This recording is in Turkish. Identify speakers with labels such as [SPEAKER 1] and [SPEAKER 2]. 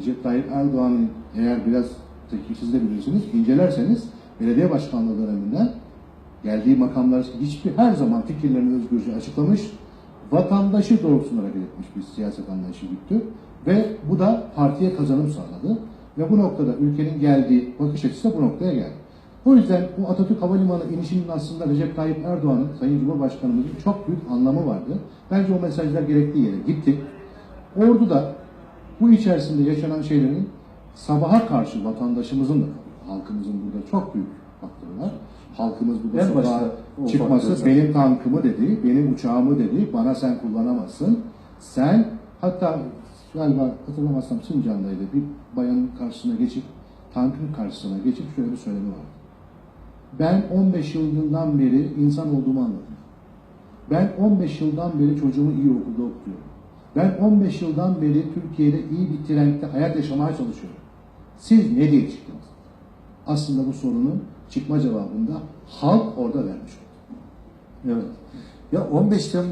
[SPEAKER 1] Recep Tayyip Erdoğan'ın eğer biraz siz de bilirsiniz, incelerseniz belediye başkanlığı döneminden geldiği makamlar hiçbir her zaman fikirlerini özgürce açıklamış, vatandaşı doğrultusunda hareket etmiş bir siyaset anlayışı güttü ve bu da partiye kazanım sağladı ve bu noktada ülkenin geldiği bakış açısı da bu noktaya geldi. O yüzden bu Atatürk Havalimanı inişinin aslında Recep Tayyip Erdoğan'ın, Sayın Cumhurbaşkanımızın çok büyük anlamı vardı. Bence o mesajlar gerektiği yere gitti. Ordu'da bu içerisinde yaşanan şeylerin sabaha karşı vatandaşımızın da halkımızın burada çok büyük faktörü var. Halkımız burada
[SPEAKER 2] En
[SPEAKER 1] sokağa çıkması benim tankımı dedi, benim uçağımı dedi, bana sen kullanamazsın. Sen hatta galiba hatırlamazsam Sincan'daydı bir bayanın karşısına geçip tankın karşısına geçip şöyle bir söylemi vardı. Ben 15 yıldan beri insan olduğumu anladım. Ben 15 yıldan beri çocuğumu iyi okulda okutuyorum. Ben 15 yıldan beri Türkiye'de iyi bir trendte hayat yaşamaya çalışıyorum. Siz ne diye çıktınız? Aslında bu sorunun çıkma cevabında halk orada vermiş oldu.
[SPEAKER 2] Evet. Ya 15 Temmuz